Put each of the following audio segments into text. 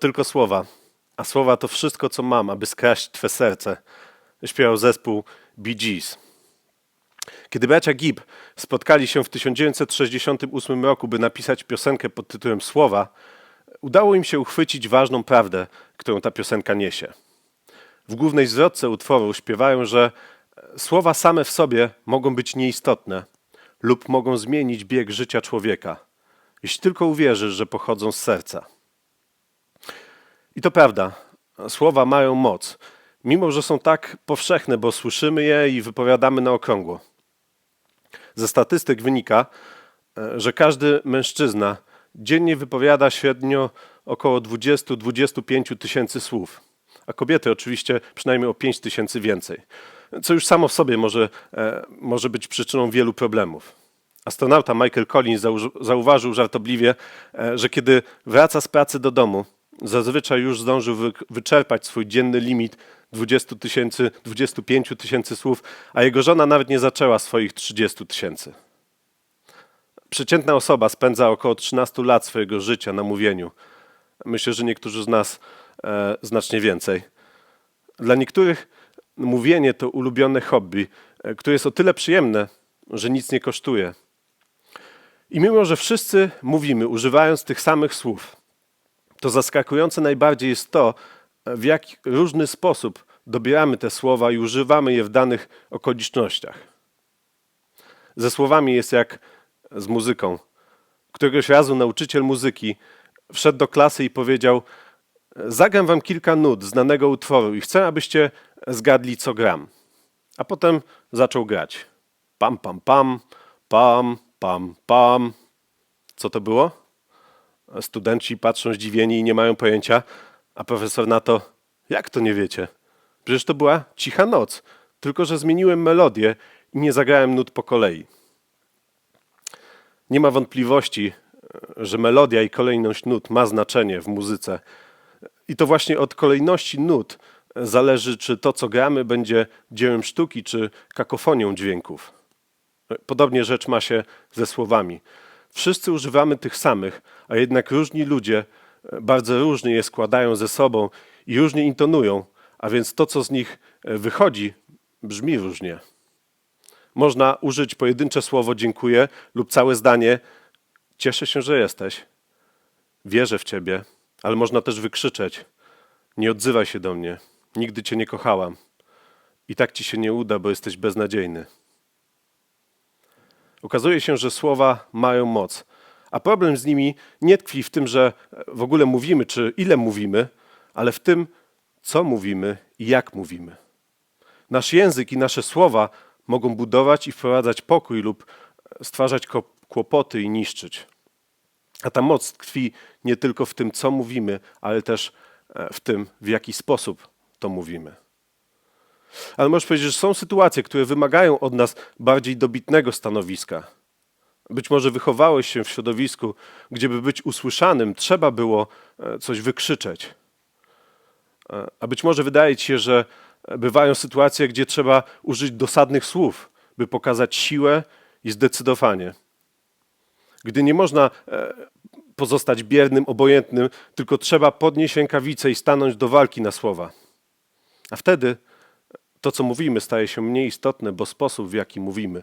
Tylko słowa, a słowa to wszystko, co mam, aby skraść Twe serce, śpiewał zespół Bee Gees. Kiedy bracia Gibb spotkali się w 1968 roku, by napisać piosenkę pod tytułem Słowa, udało im się uchwycić ważną prawdę, którą ta piosenka niesie. W głównej zwrotce utworu śpiewają, że słowa same w sobie mogą być nieistotne lub mogą zmienić bieg życia człowieka, jeśli tylko uwierzysz, że pochodzą z serca. I to prawda, słowa mają moc, mimo że są tak powszechne, bo słyszymy je i wypowiadamy na okrągło. Ze statystyk wynika, e, że każdy mężczyzna dziennie wypowiada średnio około 20-25 tysięcy słów, a kobiety oczywiście przynajmniej o 5 tysięcy więcej, co już samo w sobie może, e, może być przyczyną wielu problemów. Astronauta Michael Collins zauważył żartobliwie, e, że kiedy wraca z pracy do domu, zazwyczaj już zdążył wy- wyczerpać swój dzienny limit 20 tysięcy, 25 tysięcy słów, a jego żona nawet nie zaczęła swoich 30 tysięcy. Przeciętna osoba spędza około 13 lat swojego życia na mówieniu. Myślę, że niektórzy z nas e, znacznie więcej. Dla niektórych mówienie to ulubione hobby, e, które jest o tyle przyjemne, że nic nie kosztuje. I mimo, że wszyscy mówimy, używając tych samych słów, to zaskakujące najbardziej jest to, w jak różny sposób dobieramy te słowa i używamy je w danych okolicznościach. Ze słowami jest jak z muzyką. Któregoś razu nauczyciel muzyki wszedł do klasy i powiedział: Zagram wam kilka nut znanego utworu i chcę, abyście zgadli, co gram. A potem zaczął grać. Pam, pam, pam, pam, pam, pam. Co to było? Studenci patrzą zdziwieni i nie mają pojęcia, a profesor na to, jak to nie wiecie? Przecież to była cicha noc, tylko że zmieniłem melodię i nie zagrałem nut po kolei. Nie ma wątpliwości, że melodia i kolejność nut ma znaczenie w muzyce. I to właśnie od kolejności nut zależy, czy to, co gramy, będzie dziełem sztuki, czy kakofonią dźwięków. Podobnie rzecz ma się ze słowami. Wszyscy używamy tych samych, a jednak różni ludzie bardzo różnie je składają ze sobą i różnie intonują, a więc to, co z nich wychodzi, brzmi różnie. Można użyć pojedyncze słowo dziękuję lub całe zdanie cieszę się, że jesteś. Wierzę w ciebie, ale można też wykrzyczeć nie odzywaj się do mnie. Nigdy cię nie kochałam. I tak ci się nie uda, bo jesteś beznadziejny. Okazuje się, że słowa mają moc, a problem z nimi nie tkwi w tym, że w ogóle mówimy, czy ile mówimy, ale w tym, co mówimy i jak mówimy. Nasz język i nasze słowa mogą budować i wprowadzać pokój lub stwarzać kłopoty i niszczyć. A ta moc tkwi nie tylko w tym, co mówimy, ale też e, w tym, w jaki sposób to mówimy. Ale możesz powiedzieć, że są sytuacje, które wymagają od nas bardziej dobitnego stanowiska. Być może wychowałeś się w środowisku, gdzie by być usłyszanym, trzeba było e, coś wykrzyczeć. E, A być może wydaje ci się, że bywają sytuacje, gdzie trzeba użyć dosadnych słów, by pokazać siłę i zdecydowanie. Gdy nie można e, pozostać biernym, obojętnym, tylko trzeba podnieść rękawice i stanąć do walki na słowa. A wtedy to, co mówimy, staje się mniej istotne, bo sposób, w jaki mówimy,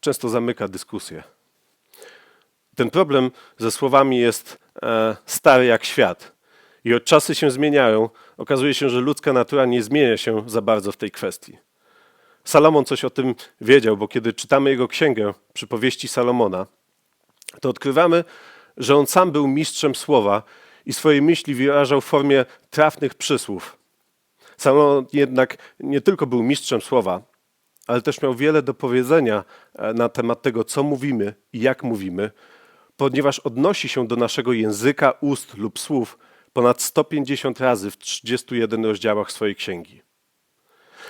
często zamyka dyskusję. Ten problem ze słowami jest e, stary jak świat. I od czasy się zmieniają, okazuje się, że ludzka natura nie zmienia się za bardzo w tej kwestii. Salomon coś o tym wiedział, bo kiedy czytamy jego księgę przypowieści Salomona, to odkrywamy, że on sam był mistrzem słowa i swoje myśli wyrażał w formie trafnych przysłów. Salomon jednak nie tylko był mistrzem słowa, ale też miał wiele do powiedzenia e, na temat tego, co mówimy i jak mówimy, ponieważ odnosi się do naszego języka, ust lub słów ponad 150 razy w 31 rozdziałach swojej księgi.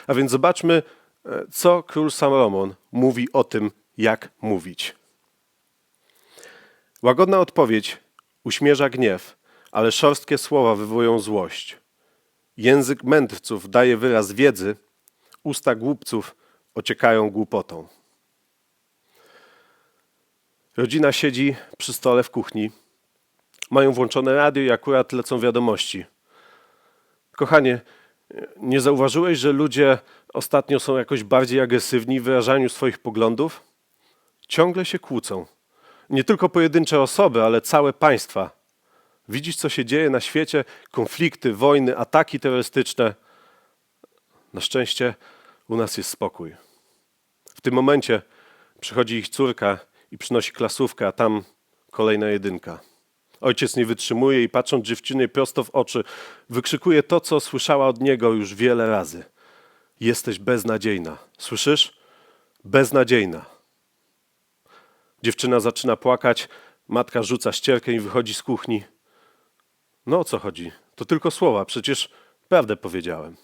A więc zobaczmy, e, co król Salomon mówi o tym, jak mówić. Łagodna odpowiedź uśmierza gniew, ale szorstkie słowa wywołują złość. Język mędrców daje wyraz wiedzy, usta głupców ociekają głupotą. Rodzina siedzi przy stole w kuchni. Mają włączone radio i akurat lecą wiadomości. Kochanie, nie zauważyłeś, że ludzie ostatnio są jakoś bardziej agresywni w wyrażaniu swoich poglądów? Ciągle się kłócą. Nie tylko pojedyncze osoby, ale całe państwa. Widzisz, co się dzieje na świecie? Konflikty, wojny, ataki terrorystyczne. Na szczęście u nas jest spokój. W tym momencie przychodzi ich córka i przynosi klasówkę, a tam kolejna jedynka. Ojciec nie wytrzymuje i patrząc dziewczynie prosto w oczy, wykrzykuje to, co słyszała od niego już wiele razy. Jesteś beznadziejna. Słyszysz? Beznadziejna. Dziewczyna zaczyna płakać, matka rzuca ścierkę i wychodzi z kuchni. No o co chodzi? To tylko słowa, przecież prawdę powiedziałem.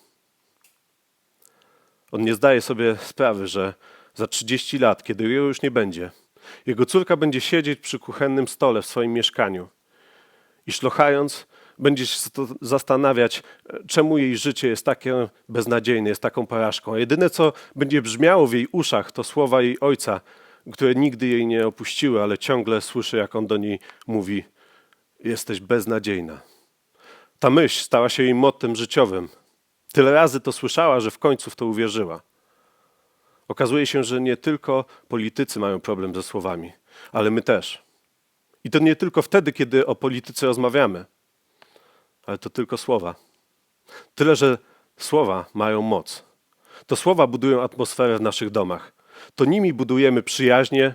On nie zdaje sobie sprawy, że za 30 lat, kiedy jego już nie będzie, jego córka będzie siedzieć przy kuchennym stole w swoim mieszkaniu i szlochając, będzie się zastanawiać, czemu jej życie jest takie beznadziejne, jest taką porażką. A jedyne, co będzie brzmiało w jej uszach, to słowa jej ojca, które nigdy jej nie opuściły, ale ciągle słyszy, jak on do niej mówi: Jesteś beznadziejna. Ta myśl stała się jej mottem życiowym. Tyle razy to słyszała, że w końcu w to uwierzyła. Okazuje się, że nie tylko politycy mają problem ze słowami, ale my też. I to nie tylko wtedy, kiedy o polityce rozmawiamy, ale to tylko słowa. Tyle, że słowa mają moc. To słowa budują atmosferę w naszych domach. To nimi budujemy przyjaźnie,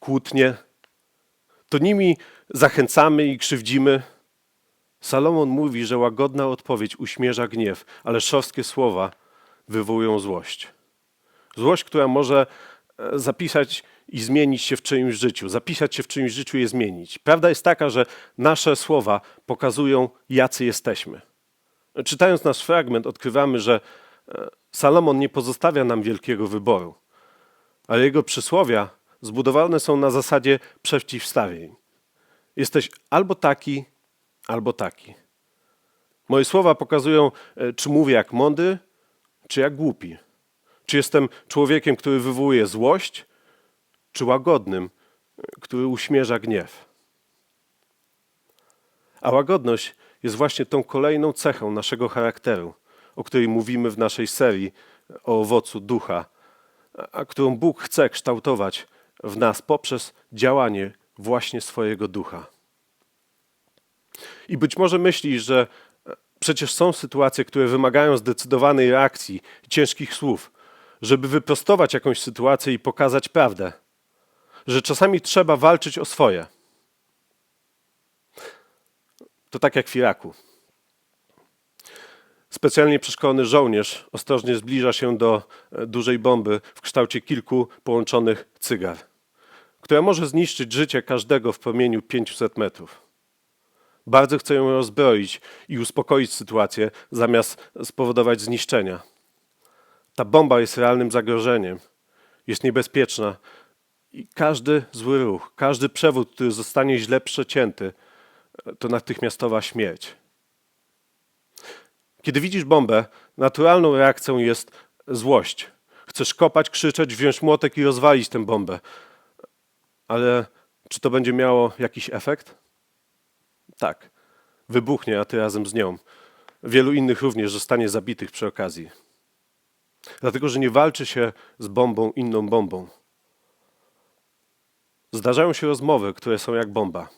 kłótnie. To nimi zachęcamy i krzywdzimy. Salomon mówi, że łagodna odpowiedź uśmierza gniew, ale szorstkie słowa wywołują złość. Złość, która może e, zapisać i zmienić się w czyimś życiu. Zapisać się w czyimś życiu i je zmienić. Prawda jest taka, że nasze słowa pokazują, jacy jesteśmy. Czytając nasz fragment, odkrywamy, że e, Salomon nie pozostawia nam wielkiego wyboru, ale jego przysłowia zbudowane są na zasadzie przeciwstawień. Jesteś albo taki, albo taki. Moje słowa pokazują, e, czy mówię jak mądry, czy jak głupi. Czy jestem człowiekiem, który wywołuje złość, czy łagodnym, e, który uśmierza gniew. A łagodność jest właśnie tą kolejną cechą naszego charakteru, o której mówimy w naszej serii o owocu ducha, a którą Bóg chce kształtować w nas poprzez działanie właśnie swojego ducha. I być może myślisz, że e, przecież są sytuacje, które wymagają zdecydowanej reakcji ciężkich słów, żeby wyprostować jakąś sytuację i pokazać prawdę. Że czasami trzeba walczyć o swoje. To tak jak w Iraku. Specjalnie przeszkolony żołnierz ostrożnie zbliża się do e, dużej bomby w kształcie kilku połączonych cygar, która może zniszczyć życie każdego w promieniu 500 metrów. Bardzo chce ją rozbroić i uspokoić sytuację, zamiast spowodować zniszczenia. Ta bomba jest realnym zagrożeniem, jest niebezpieczna i każdy zły ruch, każdy przewód, który zostanie źle przecięty, to natychmiastowa śmierć. Kiedy widzisz bombę, naturalną reakcją jest złość. Chcesz kopać, krzyczeć, wziąć młotek i rozwalić tę bombę. Ale czy to będzie miało jakiś efekt? Tak. Wybuchnie, a ty razem z nią. Wielu innych również zostanie zabitych przy okazji. Dlatego, że nie walczy się z bombą inną bombą. Zdarzają się rozmowy, które są jak bomba,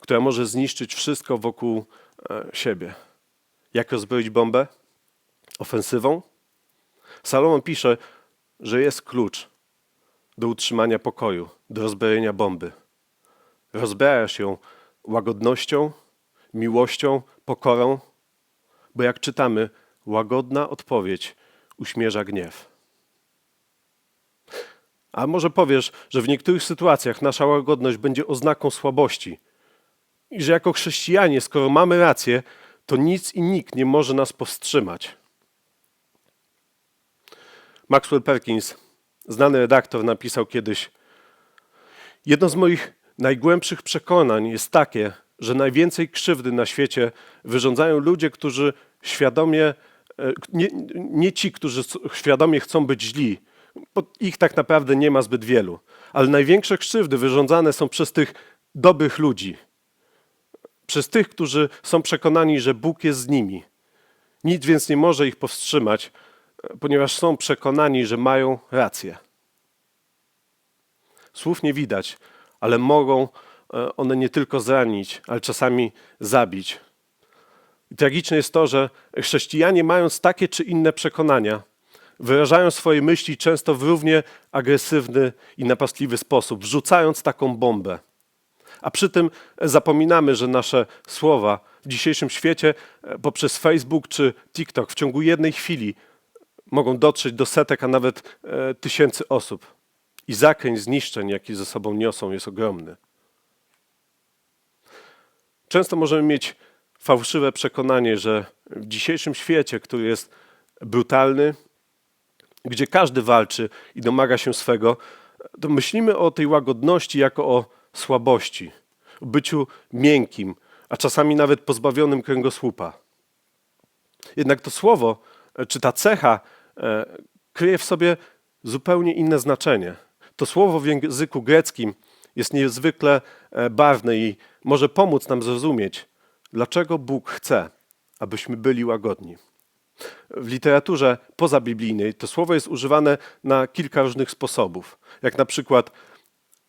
która może zniszczyć wszystko wokół e, siebie. Jak rozbroić bombę? Ofensywą? Salomon pisze, że jest klucz do utrzymania pokoju, do rozbrojenia bomby. Rozbrajasz ją łagodnością, miłością, pokorą, bo jak czytamy, łagodna odpowiedź uśmierza gniew. A może powiesz, że w niektórych sytuacjach nasza łagodność będzie oznaką słabości i że jako chrześcijanie, skoro mamy rację, to nic i nikt nie może nas powstrzymać. Maxwell Perkins, znany redaktor, napisał kiedyś: Jedno z moich najgłębszych przekonań jest takie, że najwięcej krzywdy na świecie wyrządzają ludzie, którzy świadomie, e, nie, nie ci, którzy świadomie chcą być źli, ich tak naprawdę nie ma zbyt wielu, ale największe krzywdy wyrządzane są przez tych dobrych ludzi, przez tych, którzy są przekonani, że Bóg jest z nimi. Nic więc nie może ich powstrzymać, ponieważ są przekonani, że mają rację. Słów nie widać, ale mogą e, one nie tylko zranić, ale czasami zabić. I tragiczne jest to, że chrześcijanie, mając takie czy inne przekonania, wyrażają swoje myśli często w równie agresywny i napastliwy sposób, wrzucając taką bombę. A przy tym zapominamy, że nasze słowa w dzisiejszym świecie e, poprzez Facebook czy TikTok w ciągu jednej chwili mogą dotrzeć do setek, a nawet e, tysięcy osób. I zakręt zniszczeń, jaki ze sobą niosą, jest ogromny. Często możemy mieć fałszywe przekonanie, że w dzisiejszym świecie, który jest brutalny, gdzie każdy walczy i domaga się swego, to myślimy o tej łagodności jako o słabości, o byciu miękkim, a czasami nawet pozbawionym kręgosłupa. Jednak to słowo, czy ta cecha e, kryje w sobie zupełnie inne znaczenie. To słowo w języku greckim jest niezwykle e, barwne i może pomóc nam zrozumieć, dlaczego Bóg chce, abyśmy byli łagodni. W literaturze pozabiblijnej to słowo jest używane na kilka różnych sposobów, jak na przykład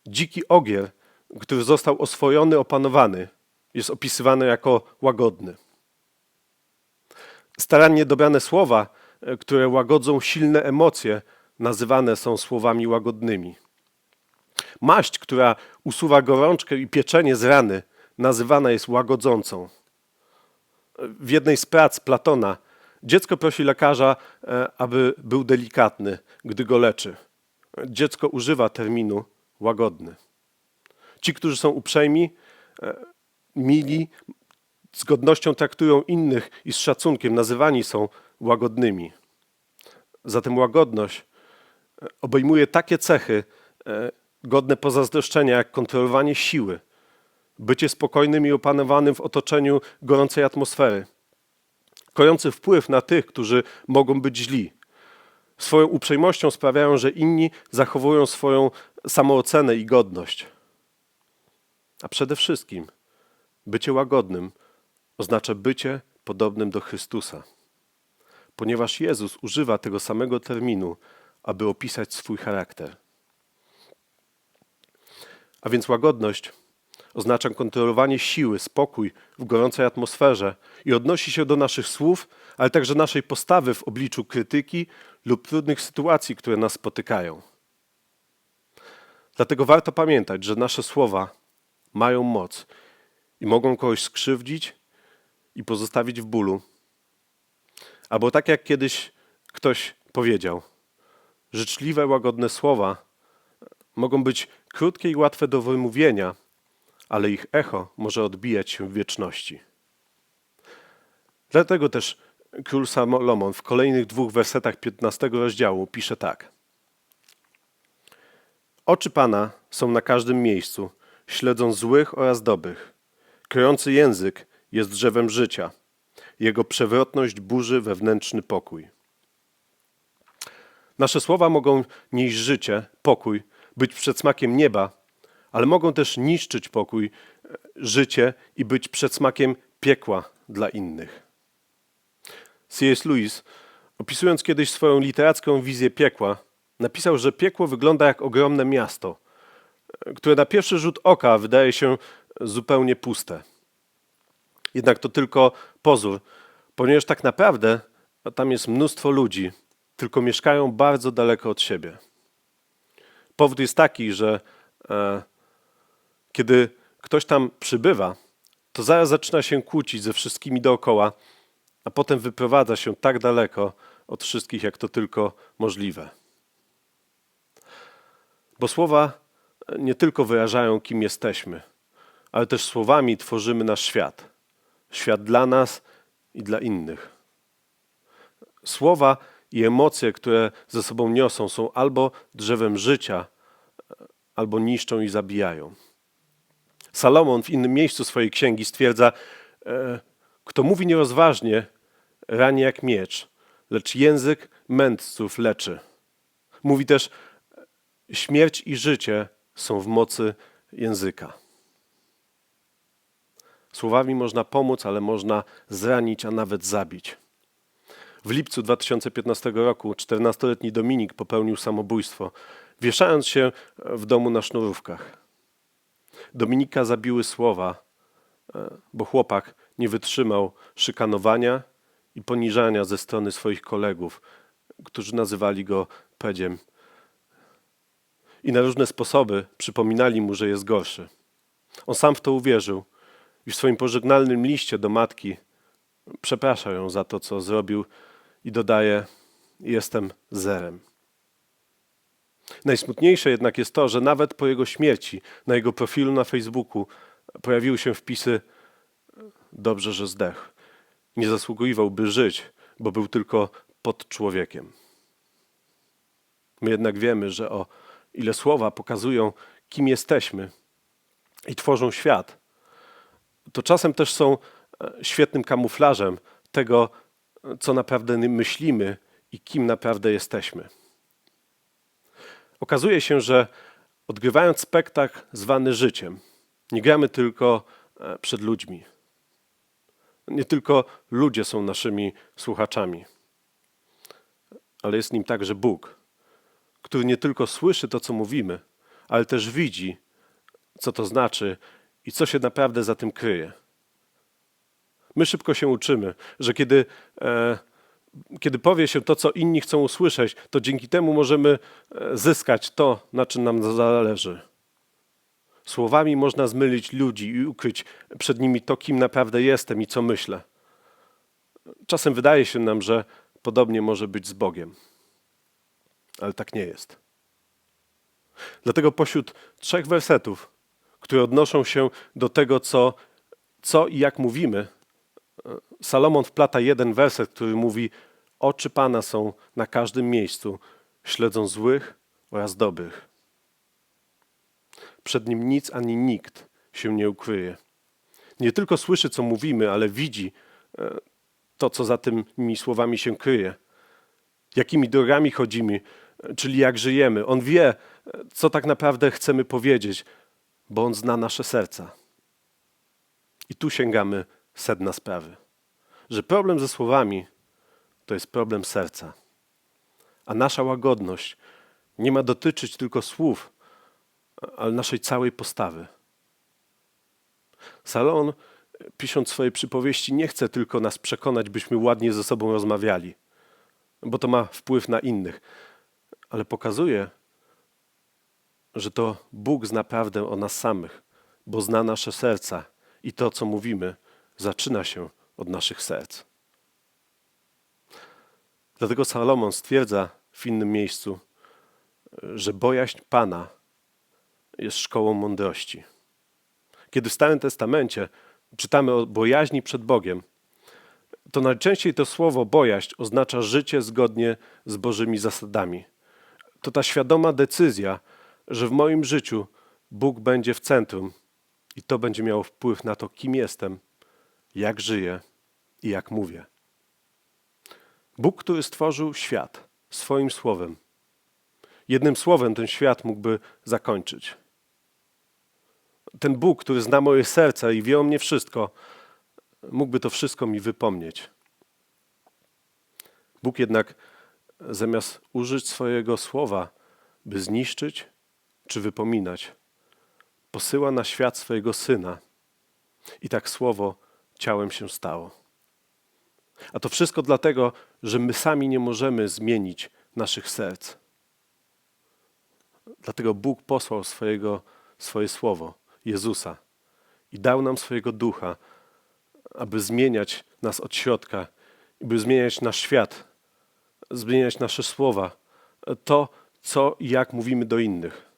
dziki ogier, który został oswojony, opanowany, jest opisywany jako łagodny. Starannie dobrane słowa, e, które łagodzą silne emocje, nazywane są słowami łagodnymi. Maść, która usuwa gorączkę i pieczenie z rany, nazywana jest łagodzącą. W jednej z prac Platona dziecko prosi lekarza, e, aby był delikatny, gdy go leczy. Dziecko używa terminu łagodny. Ci, którzy są uprzejmi, e, mili, z godnością traktują innych i z szacunkiem nazywani są łagodnymi. Zatem łagodność e, obejmuje takie cechy godne pozazdroszczenia, jak kontrolowanie siły, bycie spokojnym i opanowanym w otoczeniu gorącej atmosfery, kojący wpływ na tych, którzy mogą być źli. Swoją uprzejmością sprawiają, że inni zachowują swoją samoocenę i godność. A przede wszystkim bycie łagodnym oznacza bycie podobnym do Chrystusa, ponieważ Jezus używa tego samego terminu, aby opisać swój charakter. A więc łagodność oznacza kontrolowanie siły, spokój w gorącej atmosferze i odnosi się do naszych słów, ale także naszej postawy w obliczu krytyki lub trudnych sytuacji, które nas spotykają. Dlatego warto pamiętać, że nasze słowa mają moc i mogą kogoś skrzywdzić i pozostawić w bólu. Albo tak jak kiedyś ktoś powiedział, życzliwe, łagodne słowa mogą być krótkie i łatwe do wymówienia, ale ich echo może odbijać się w wieczności. Dlatego też król Salomon w kolejnych dwóch wersetach 15 rozdziału pisze tak. Oczy Pana są na każdym miejscu, śledzą złych oraz dobrych. Kryjący język jest drzewem życia. Jego przewrotność burzy wewnętrzny pokój. Nasze słowa mogą nieść życie, pokój, być przedsmakiem nieba, ale mogą też niszczyć pokój, życie i być przedsmakiem piekła dla innych. C.S. Lewis, opisując kiedyś swoją literacką wizję piekła, napisał, że piekło wygląda jak ogromne miasto, które na pierwszy rzut oka wydaje się zupełnie puste. Jednak to tylko pozór, ponieważ tak naprawdę tam jest mnóstwo ludzi, tylko mieszkają bardzo daleko od siebie. Powód jest taki, że e, kiedy ktoś tam przybywa, to zaraz zaczyna się kłócić ze wszystkimi dookoła, a potem wyprowadza się tak daleko od wszystkich, jak to tylko możliwe. Bo słowa nie tylko wyrażają, kim jesteśmy, ale też słowami tworzymy nasz świat. Świat dla nas i dla innych. Słowa i emocje, które ze sobą niosą, są albo drzewem życia, albo niszczą i zabijają. Salomon w innym miejscu swojej księgi stwierdza: e, Kto mówi nierozważnie, rani jak miecz, lecz język mędrców leczy. Mówi też: Śmierć i życie są w mocy języka. Słowami można pomóc, ale można zranić, a nawet zabić. W lipcu 2015 roku 14-letni Dominik popełnił samobójstwo, wieszając się w domu na sznurówkach. Dominika zabiły słowa, e, bo chłopak nie wytrzymał szykanowania i poniżania ze strony swoich kolegów, którzy nazywali go pedziem. I na różne sposoby przypominali mu, że jest gorszy. On sam w to uwierzył i w swoim pożegnalnym liście do matki przeprasza ją za to, co zrobił i dodaje: Jestem zerem. Najsmutniejsze jednak jest to, że nawet po jego śmierci na jego profilu na Facebooku pojawiły się wpisy: Dobrze, że zdechł. Nie zasługiwałby żyć, bo był tylko pod człowiekiem. My jednak wiemy, że o ile słowa pokazują, kim jesteśmy i tworzą świat, to czasem też są e, świetnym kamuflażem tego, co naprawdę myślimy i kim naprawdę jesteśmy. Okazuje się, że odgrywając spektakl zwany życiem, nie gramy tylko e, przed ludźmi. Nie tylko ludzie są naszymi słuchaczami, ale jest nim także Bóg, który nie tylko słyszy to, co mówimy, ale też widzi, co to znaczy i co się naprawdę za tym kryje. My szybko się uczymy, że kiedy, e, kiedy powie się to, co inni chcą usłyszeć, to dzięki temu możemy e, zyskać to, na czym nam zależy. Słowami można zmylić ludzi i ukryć przed nimi to, kim naprawdę jestem i co myślę. Czasem wydaje się nam, że podobnie może być z Bogiem, ale tak nie jest. Dlatego pośród trzech wersetów, które odnoszą się do tego, co, co i jak mówimy, Salomon wplata jeden werset, który mówi: Oczy Pana są na każdym miejscu, śledzą złych oraz dobrych. Przed nim nic ani nikt się nie ukryje. Nie tylko słyszy, co mówimy, ale widzi e, to, co za tymi słowami się kryje. Jakimi drogami chodzimy, czyli jak żyjemy. On wie, e, co tak naprawdę chcemy powiedzieć, bo on zna nasze serca. I tu sięgamy sedna sprawy. Że problem ze słowami to jest problem serca. A nasza łagodność nie ma dotyczyć tylko słów, ale naszej całej postawy. Salon, pisząc swoje przypowieści, nie chce tylko nas przekonać, byśmy ładnie ze sobą rozmawiali, bo to ma wpływ na innych, ale pokazuje, że to Bóg zna prawdę o nas samych, bo zna nasze serca i to, co mówimy, zaczyna się od naszych serc. Dlatego Salomon stwierdza w innym miejscu, że bojaźń Pana jest szkołą mądrości. Kiedy w Starym Testamencie czytamy o bojaźni przed Bogiem, to najczęściej to słowo bojaźń oznacza życie zgodnie z Bożymi zasadami. To ta świadoma decyzja, że w moim życiu Bóg będzie w centrum i to będzie miało wpływ na to, kim jestem, jak żyję i jak mówię. Bóg, który stworzył świat swoim słowem, jednym słowem ten świat mógłby zakończyć. Ten Bóg, który zna moje serce i wie o mnie wszystko, mógłby to wszystko mi wypomnieć. Bóg jednak zamiast użyć swojego słowa, by zniszczyć czy wypominać, posyła na świat swojego syna. I tak słowo ciałem się stało. A to wszystko dlatego, że my sami nie możemy zmienić naszych serc. Dlatego Bóg posłał swojego, swoje słowo, Jezusa, i dał nam swojego ducha, aby zmieniać nas od środka, by zmieniać nasz świat, zmieniać nasze słowa, to, co i jak mówimy do innych.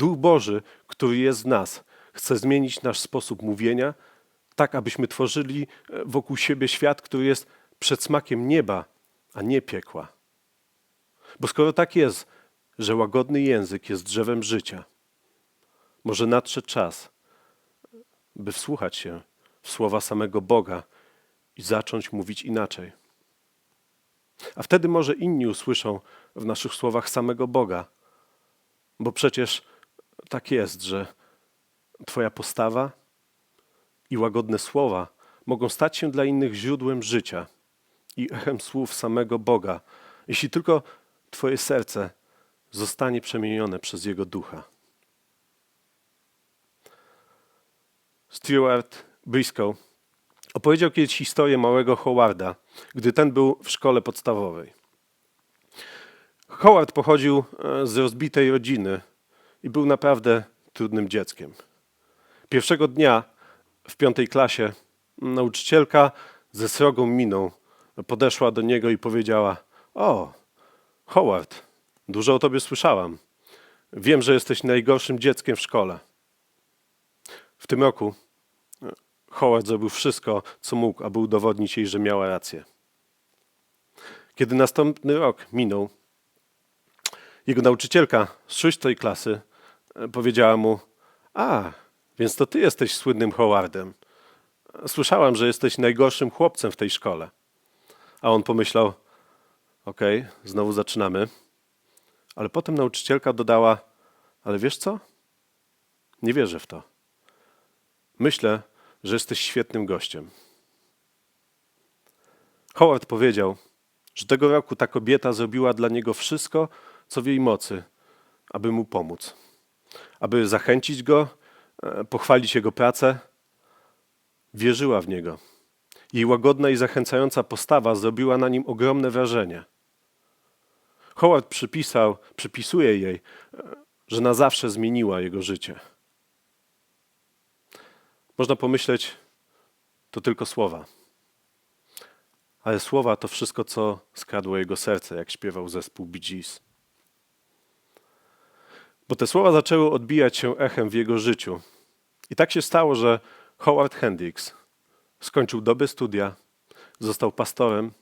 Duch Boży, który jest w nas, chce zmienić nasz sposób mówienia, tak abyśmy tworzyli e, wokół siebie świat, który jest przedsmakiem nieba, a nie piekła. Bo skoro tak jest, że łagodny język jest drzewem życia, może nadszedł czas, by wsłuchać się w słowa samego Boga i zacząć mówić inaczej. A wtedy może inni usłyszą w naszych słowach samego Boga, bo przecież tak jest, że Twoja postawa, i łagodne słowa mogą stać się dla innych źródłem życia i echem słów samego Boga, jeśli tylko Twoje serce zostanie przemienione przez Jego ducha. Stuart Briscoe opowiedział kiedyś historię małego Howarda, gdy ten był w szkole podstawowej. Howard pochodził e, z rozbitej rodziny i był naprawdę trudnym dzieckiem. Pierwszego dnia w piątej klasie nauczycielka ze srogą miną podeszła do niego i powiedziała: O, Howard, dużo o tobie słyszałam. Wiem, że jesteś najgorszym dzieckiem w szkole. W tym roku e, Howard zrobił wszystko, co mógł, aby udowodnić jej, że miała rację. Kiedy następny rok minął, jego nauczycielka z szóstej klasy powiedziała mu: A, więc to ty jesteś słynnym Howardem. Słyszałam, że jesteś najgorszym chłopcem w tej szkole. A on pomyślał: Okej, znowu zaczynamy. Ale potem nauczycielka dodała: Ale wiesz co? Nie wierzę w to. Myślę, że jesteś świetnym gościem. Howard powiedział, że tego roku ta kobieta zrobiła dla niego wszystko, co w jej mocy, aby mu pomóc, aby zachęcić go, e, pochwalić jego pracę. Wierzyła w niego. Jej łagodna i zachęcająca postawa zrobiła na nim ogromne wrażenie. Howard przypisał, przypisuje jej, e, że na zawsze zmieniła jego życie. Można pomyśleć, to tylko słowa. Ale słowa to wszystko, co skradło jego serce, jak śpiewał zespół Bee Gees. Bo te słowa zaczęły odbijać się echem w jego życiu. I tak się stało, że Howard Hendricks skończył dobre studia, został pastorem.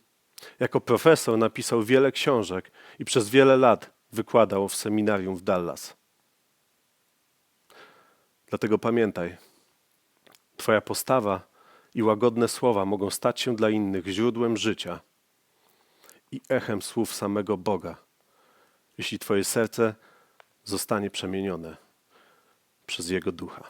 Jako profesor napisał wiele książek i przez wiele lat wykładał w seminarium w Dallas. Dlatego pamiętaj, Twoja postawa i łagodne słowa mogą stać się dla innych źródłem życia i echem słów samego Boga, jeśli Twoje serce zostanie przemienione przez Jego ducha.